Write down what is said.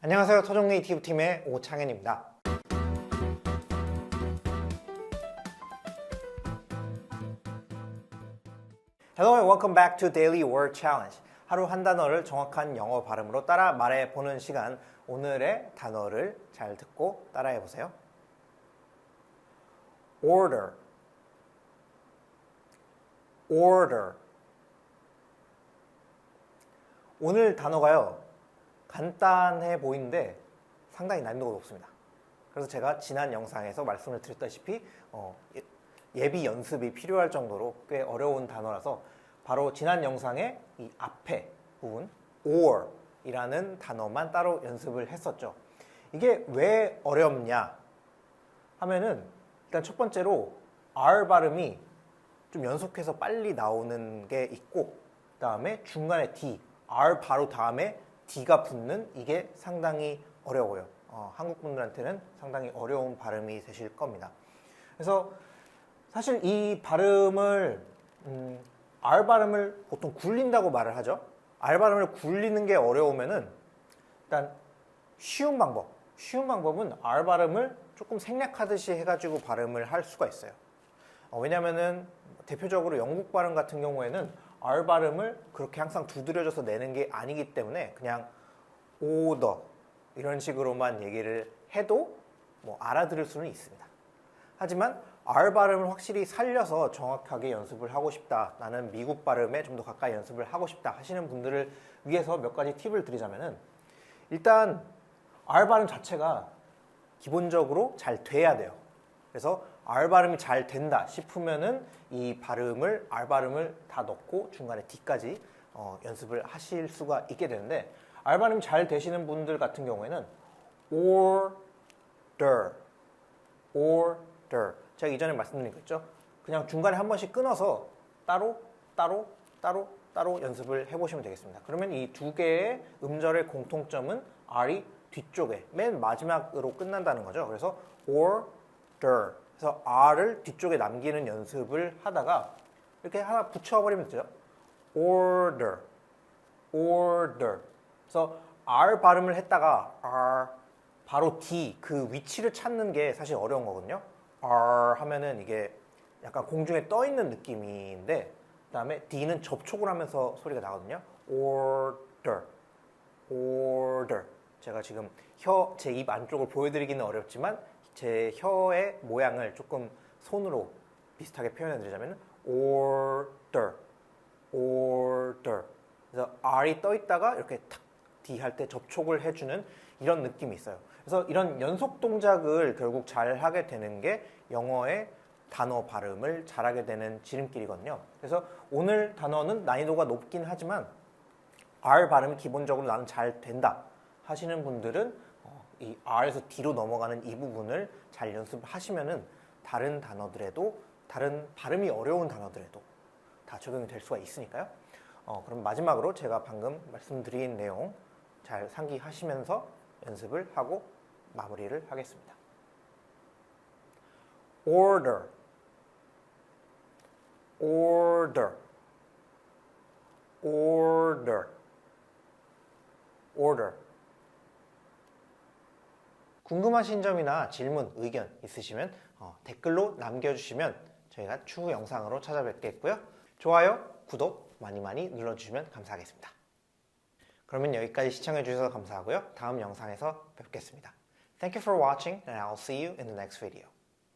안녕하세요. 토종 네이티브 팀의 오창현입니다. Hello and welcome. 하루 한 단어를 정확한 영어 발음으로 따라 말해 보는 시간. 오늘의 단어를 잘 듣고 따라해 보세요. order order 오늘 단어가요. 간단해 보이는데 상당히 난이도가 높습니다. 그래서 제가 지난 영상에서 말씀을 드렸다시피 어, 예- 예비 연습이 필요할 정도로 꽤 어려운 단어라서 바로 지난 영상의 이 앞에 부분 or 이라는 단어만 따로 연습을 했었죠. 이게 왜 어렵냐 하면은 일단 첫 번째로 R 발음이 좀 연속해서 빨리 나오는 게 있고 그다음에 중간에 D, R 바로 다음에 D가 붙는 이게 상당히 어려워요. 어, 한국 분들한테는 상당히 어려운 발음이 되실 겁니다. 그래서 사실 이 발음을 음, R 발음을 보통 굴린다고 말을 하죠. R 발음을 굴리는 게 어려우면은 일단 쉬운 방법. 쉬운 방법은 R 발음을 조금 생략하듯이 해가지고 발음을 할 수가 있어요. 어, 왜냐면은 대표적으로 영국 발음 같은 경우에는 R 발음을 그렇게 항상 두드려져서 내는 게 아니기 때문에 그냥 오더 이런 식으로만 얘기를 해도 뭐 알아들을 수는 있습니다. 하지만 R 발음을 확실히 살려서 정확하게 연습을 하고 싶다. 나는 미국 발음에 좀 더 가까이 연습을 하고 싶다 하시는 분들을 위해서 몇 가지 팁을 드리자면은 일단 R 발음 자체가 기본적으로 잘 돼야 돼요. 그래서 R 발음이 잘 된다 싶으면은 이 발음을 R 발음을 다 넣고 중간에 D까지 어, 연습을 하실 수가 있게 되는데 R 발음이 잘 되시는 분들 같은 경우에는 order, order. 제가 이전에 말씀드린 거 있죠? 그냥 중간에 한 번씩 끊어서 따로 따로 따로 따로 연습을 해보시면 되겠습니다. 그러면 이 두 개의 음절의 공통점은 R이 뒤쪽에 맨 마지막으로 끝난다는 거죠. 그래서 order. 그래서 R을 뒤쪽에 남기는 연습을 하다가 이렇게 하나 붙여버리면 되죠. order, order. 그래서 R 발음을 했다가 R 바로 D 그 위치를 찾는 게 사실 어려운 거거든요. R 하면은 이게 약간 공중에 떠 있는 느낌인데 그다음에 D는 접촉을 하면서 소리가 나거든요. order, order. 제가 지금 혀 제 입 안쪽을 보여드리기는 어렵지만 제 혀의 모양을 조금 손으로 비슷하게 표현해 드리자면 order, order. 그래서 R이 떠 있다가 이렇게 탁 D 할 때 접촉을 해주는 이런 느낌이 있어요. 그래서 이런 연속 동작을 결국 잘 하게 되는 게 영어의 단어 발음을 잘하게 되는 지름길이거든요. 그래서 오늘 단어는 난이도가 높긴 하지만 R 발음이 기본적으로 나는 잘 된다 하시는 분들은 어, 이 R에서 D로 넘어가는 이 부분을 잘 연습하시면은 다른 단어들에도 다른 발음이 어려운 단어들에도 다 적용이 될 수가 있으니까요. 어, 그럼 마지막으로 제가 방금 말씀드린 내용 잘 상기하시면서 연습을 하고 마무리를 하겠습니다. order, order, order, order. 궁금하신 점이나 질문, 의견 있으시면 어, 댓글로 남겨주시면 저희가 추후 영상으로 찾아뵙겠고요. 좋아요, 구독 많이 많이 눌러주시면 감사하겠습니다. 그러면 여기까지 시청해주셔서 감사하고요. 다음 영상에서 뵙겠습니다. Thank you for watching and I'll see you in the next video.